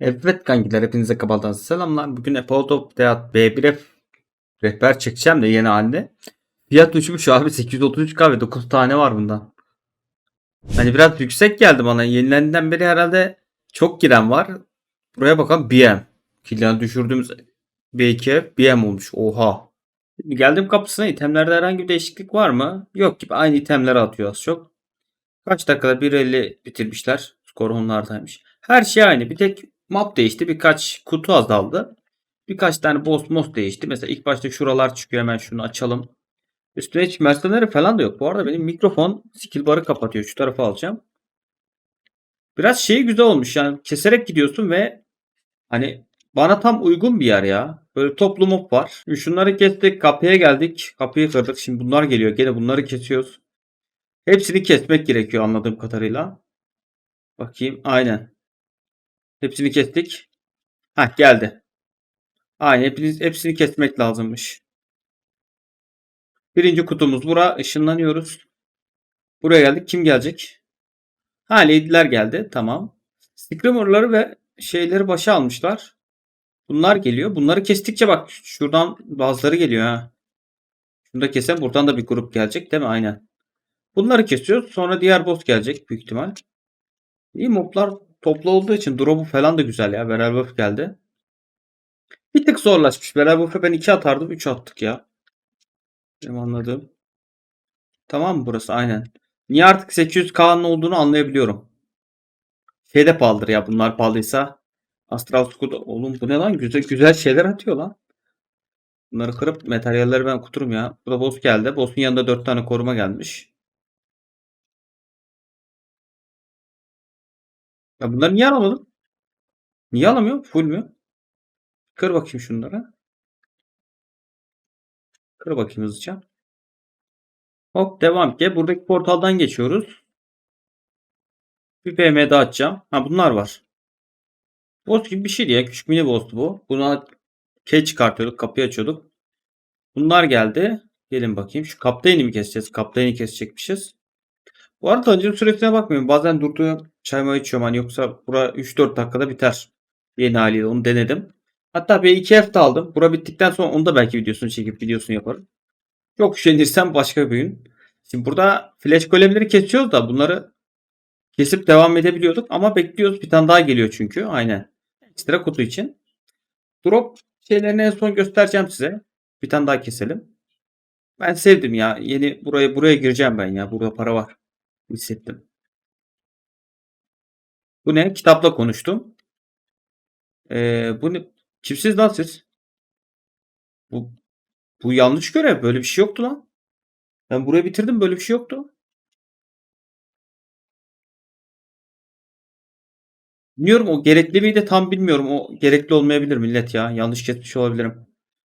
Evet kankiler hepinize kabaldan selamlar. Bugün Apollo Teat B1F rehber çekeceğim de yeni halde. Fiyat uçmuş abi 833k ve 9 tane var bundan. Hani biraz yüksek geldi bana. Yenilendiğinden beri herhalde çok giren var. Buraya bakalım BM. Kilden düşürdüğümüz B2F BM olmuş. Oha. Şimdi geldim kapısına itemlerde herhangi bir değişiklik var mı? Yok gibi aynı itemleri atıyor az çok. Kaç dakikada 1.50 bitirmişler. Skor onlardaymış. Her şey aynı. Bir tek map değişti. Birkaç kutu azaldı. Birkaç tane boss mos değişti. Mesela ilk başta şuralar çıkıyor. Hemen şunu açalım. Üstüne hiç mercenary falan da yok. Bu arada benim mikrofon skill barı kapatıyor. Şu tarafa alacağım. Biraz şey güzel olmuş. Yani keserek gidiyorsun ve hani bana tam uygun bir yer ya. Böyle toplu mob var. Şimdi Şunları kestik. Kapıya geldik. Kapıyı kırdık. Şimdi bunlar geliyor. Gene bunları kesiyoruz. Hepsini kesmek gerekiyor anladığım kadarıyla. Bakayım. Aynen. Hepsini kestik. Hah geldi. Aynen hepiniz, hepsini kesmek lazımmış. Birinci kutumuz bura. Işınlanıyoruz. Buraya geldik. Kim gelecek? Ha Lady'ler geldi. Tamam. Screamer'ları ve şeyleri başa almışlar. Bunlar geliyor. Bunları kestikçe bak şuradan bazıları geliyor ha. Şunu da kesem buradan da bir grup gelecek değil mi? Aynen. Bunları kesiyoruz. Sonra diğer boss gelecek büyük ihtimal. İyi moblar toplu olduğu için drop'u falan da güzel ya. Werewolf geldi. Bir tık zorlaşmış. Werewolf'e ben 2 atardım. 3 attık ya. Benim anladığım. Tamam mı burası? Aynen. Niye artık 800K'nın olduğunu anlayabiliyorum. Şey de pahalıdır ya bunlar pahalıysa. Astral Squad. Oğlum bu ne lan? Güzel, güzel şeyler atıyor lan. Bunları kırıp materyalleri ben kuturum ya. Burada boss geldi. Boss'un yanında 4 tane koruma gelmiş. Ya bunları niye alamadım? Niye alamıyorum? Full mü? Kır bakayım şunları. Kır bakayım hızlıca. Hop devam ki. Buradaki portaldan geçiyoruz. Bir PM daha açacağım. Ha bunlar var. Boss gibi bir şeydi ya. Küçük mini boss'tu bu. Buna key çıkartıyorduk. Kapıyı açıyorduk. Bunlar geldi. Gelin bakayım. Şu kaptayını mı keseceğiz? Kaptayını kesecekmişiz. Bu arada tanıcılık süresine bakmıyorum. Bazen durduğum çayımı içiyorum. Hani yoksa bura 3-4 dakikada biter. Yeni haliyle onu denedim. Hatta bir 2 hafta aldım. Bura bittikten sonra onu da belki videosunu çekip videosunu yaparım. Çok üşenirsem başka bir gün. Şimdi burada flash golemleri kesiyoruz da bunları kesip devam edebiliyorduk ama bekliyoruz. Bir tane daha geliyor çünkü. Aynen. Ekstra kutu için. Drop şeylerini en son göstereceğim size. Bir tane daha keselim. Ben sevdim ya. Yeni buraya buraya gireceğim ben ya. Burada para var. Hissettim. Bu ne? Kitapla konuştum. Ee, bu ne? Kimsiz lan? Bu, bu yanlış görev. Böyle bir şey yoktu lan. Ben burayı bitirdim. Böyle bir şey yoktu. Bilmiyorum o gerekli miydi tam bilmiyorum. O gerekli olmayabilir millet ya. Yanlış kesmiş olabilirim.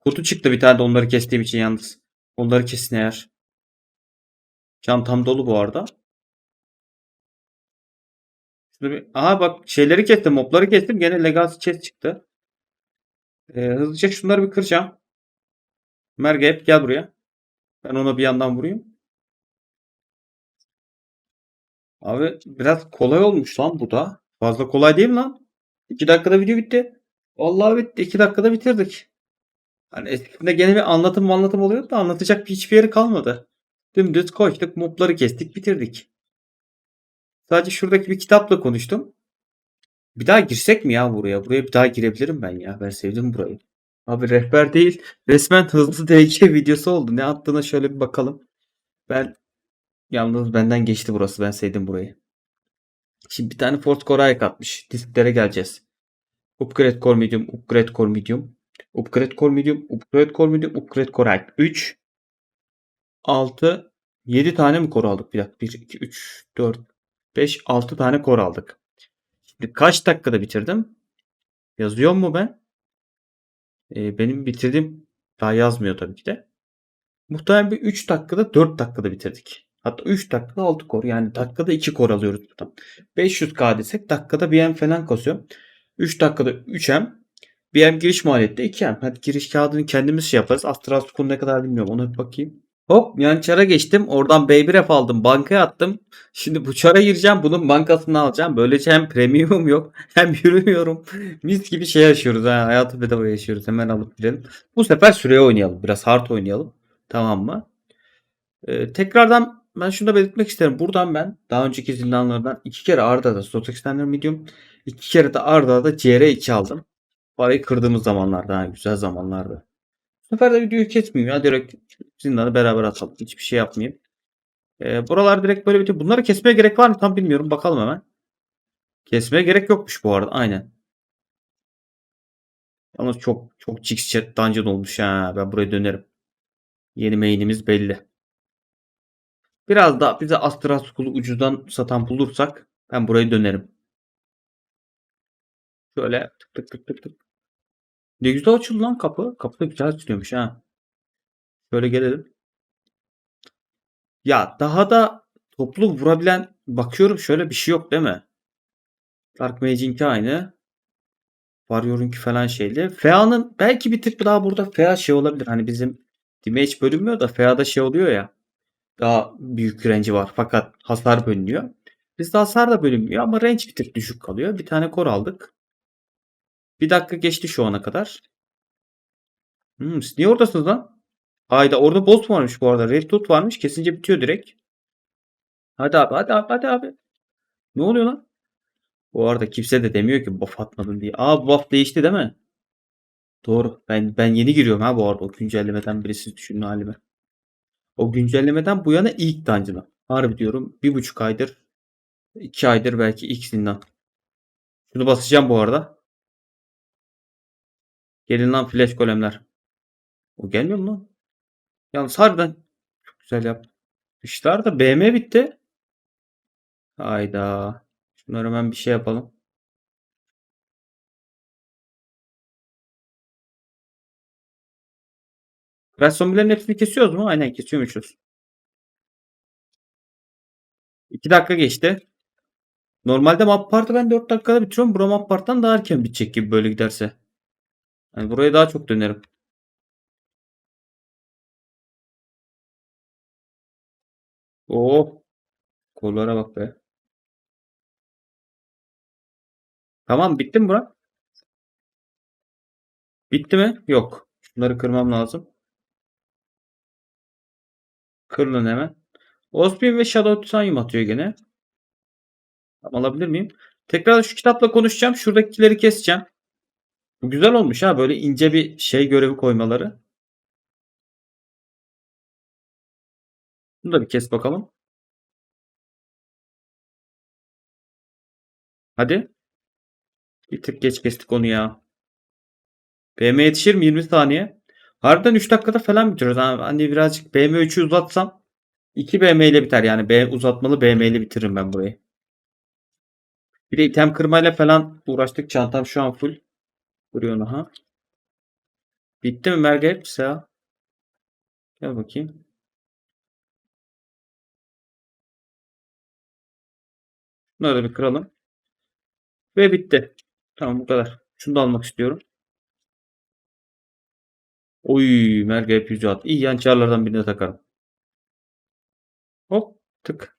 Kutu çıktı bir tane de onları kestiğim için yalnız. Onları kesin eğer. Çantam dolu bu arada. Şurada bir... Aha bak şeyleri kestim. Mobları kestim. Gene Legacy chest çıktı. Ee, hızlıca şunları bir kıracağım. Merge hep gel buraya. Ben ona bir yandan vurayım. Abi biraz kolay olmuş lan bu da. Fazla kolay değil mi lan? 2 dakikada video bitti. Vallahi bitti. 2 dakikada bitirdik. Hani eskisinde gene bir anlatım anlatım oluyordu da anlatacak bir hiçbir yeri kalmadı. Dümdüz koştuk, mobları kestik, bitirdik. Sadece şuradaki bir kitapla konuştum. Bir daha girsek mi ya buraya? Buraya bir daha girebilirim ben ya. Ben sevdim burayı. Abi rehber değil. Resmen hızlı DK videosu oldu. Ne attığına şöyle bir bakalım. Ben yalnız benden geçti burası. Ben sevdim burayı. Şimdi bir tane Force Core atmış. Disklere geleceğiz. Upgrade Core Medium, Upgrade Core Medium, Upgrade Core Medium, Upgrade Core Medium, Upgrade Core Ike. 3 6 7 tane mi core aldık? Bir dakika. 1 2 3 4 5 6 tane core aldık. Şimdi kaç dakikada bitirdim? Yazıyor mu ben? Ee, benim bitirdiğim daha yazmıyor tabii ki de. Muhtemelen bir 3 dakikada 4 dakikada bitirdik. Hatta 3 dakikada 6 core. Yani dakikada 2 core alıyoruz buradan. 500k desek dakikada 1 M falan kasıyor. 3 dakikada 3 M. 1 M giriş maliyeti de 2 M. Hadi giriş kağıdını kendimiz şey yaparız. Astral School ne kadar bilmiyorum. Ona bir bakayım. Hop yan çara geçtim. Oradan B1F aldım. Bankaya attım. Şimdi bu çara gireceğim. Bunun bankasını alacağım. Böylece hem premium yok hem yürümüyorum. Mis gibi şey yaşıyoruz. Ha. Hayatı bedava yaşıyoruz. Hemen alıp gidelim. Bu sefer süreye oynayalım. Biraz hard oynayalım. Tamam mı? Ee, tekrardan ben şunu da belirtmek isterim. Buradan ben daha önceki zindanlardan iki kere arda da Slot Extender Medium iki kere de arda da CR2 aldım. Parayı kırdığımız zamanlarda. Ha, güzel zamanlarda. Bu sefer de videoyu kesmeyeyim ya. Direkt zindanı beraber atalım. Hiçbir şey yapmayayım. Ee, buralar direkt böyle bitiyor. Bunları kesmeye gerek var mı? Tam bilmiyorum. Bakalım hemen. Kesmeye gerek yokmuş bu arada. Aynen. Ama çok çok chat dungeon olmuş ha. Ben buraya dönerim. Yeni main'imiz belli. Biraz da bize Astra School'u ucuzdan satan bulursak ben buraya dönerim. Şöyle tık tık tık tık tık. Ne güzel açıldı lan kapı. Kapı da güzel açılıyormuş ha. Şöyle gelelim. Ya daha da toplu vurabilen bakıyorum şöyle bir şey yok değil mi? Dark Mage'inki aynı. Warrior'unki falan şeyli. Fea'nın belki bir tık daha burada Fea şey olabilir. Hani bizim damage bölünmüyor da Fea'da şey oluyor ya. Daha büyük range'i var fakat hasar bölünüyor. Bizde hasar da bölünmüyor ama range bir tık düşük kalıyor. Bir tane kor aldık. Bir dakika geçti şu ana kadar. Hmm, siz niye oradasınız lan? Hayda orada boss varmış bu arada. Red Tooth varmış. Kesince bitiyor direkt. Hadi abi hadi abi hadi abi. Ne oluyor lan? Bu arada kimse de demiyor ki buff atmadın diye. Aa buff değişti değil mi? Doğru. Ben ben yeni giriyorum ha bu arada o güncellemeden birisi düşünün halime. O güncellemeden bu yana ilk dungeon'a. Harbi diyorum. Bir buçuk aydır. iki aydır belki ilk zindan. Şunu basacağım bu arada. Gelin lan flash golemler. O gelmiyor mu lan? Yalnız harbiden çok güzel yaptı. Dışlar da BM bitti. Hayda. Şunları hemen bir şey yapalım. Crash zombilerin hepsini kesiyoruz mu? Aynen kesiyormuşuz. 2 dakika geçti. Normalde map partı ben 4 dakikada bitiriyorum. Bura map parttan daha erken bitecek gibi böyle giderse. Yani buraya daha çok dönerim. Oo. Kollara bak be. Tamam bitti mi bura? Bitti mi? Yok. Şunları kırmam lazım. Kırılın hemen. Osprey ve Shadow Titanium atıyor gene. Alabilir miyim? Tekrar şu kitapla konuşacağım. Şuradakileri keseceğim. Bu güzel olmuş ha. Böyle ince bir şey görevi koymaları. Bunu da bir kes bakalım. Hadi. Bir tık geç kestik onu ya. BM yetişir mi? 20 saniye. Harbiden 3 dakikada falan bitiriyoruz. Yani hani birazcık BM 3'ü uzatsam 2 BM ile biter. Yani B uzatmalı BM ile bitiririm ben burayı. Bir de item kırmayla falan uğraştık. Çantam şu an full. Vuruyor ha. Bitti mi Merge hepsi ya? Gel bakayım. Bunları da bir kıralım. Ve bitti. Tamam bu kadar. Şunu da almak istiyorum. Oy Merge hep yüzü at. İyi yan çarlardan birine takarım. Hop tık.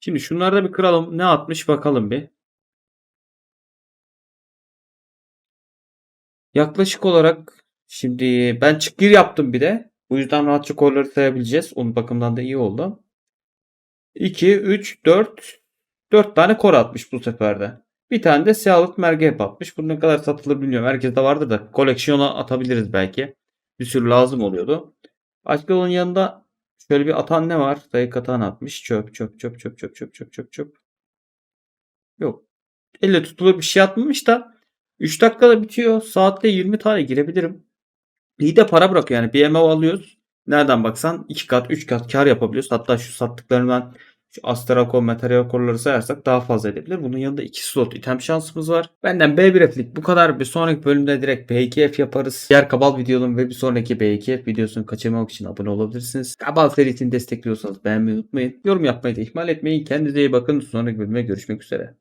Şimdi şunları da bir kıralım. Ne atmış bakalım bir. Yaklaşık olarak şimdi ben çıkgir yaptım bir de. Bu yüzden rahatça kolları sayabileceğiz. Onun bakımından da iyi oldu. 2, 3, 4. 4 tane kor atmış bu seferde. Bir tane de siyahlık merge atmış. Bu ne kadar satılır bilmiyorum. Herkeste vardır da koleksiyona atabiliriz belki. Bir sürü lazım oluyordu. Başka onun yanında şöyle bir atan ne var? Dayık atan atmış. Çöp çöp çöp çöp çöp çöp çöp çöp çöp. Yok. Elle tutulur bir şey atmamış da 3 dakikada bitiyor. Saatte 20 tane girebilirim. İyi de para bırakıyor yani. Bir MO alıyoruz. Nereden baksan 2 kat 3 kat kar yapabiliyoruz. Hatta şu sattıklarından şu Astrako, Material Core'ları sayarsak daha fazla edebilir. Bunun yanında 2 slot item şansımız var. Benden B1F'lik bu kadar. Bir sonraki bölümde direkt B2F yaparız. Diğer Kabal videonun ve bir sonraki B2F videosunu kaçırmamak için abone olabilirsiniz. Kabal serisini destekliyorsanız beğenmeyi unutmayın. Yorum yapmayı da ihmal etmeyin. Kendinize iyi bakın. Sonraki bölüme görüşmek üzere.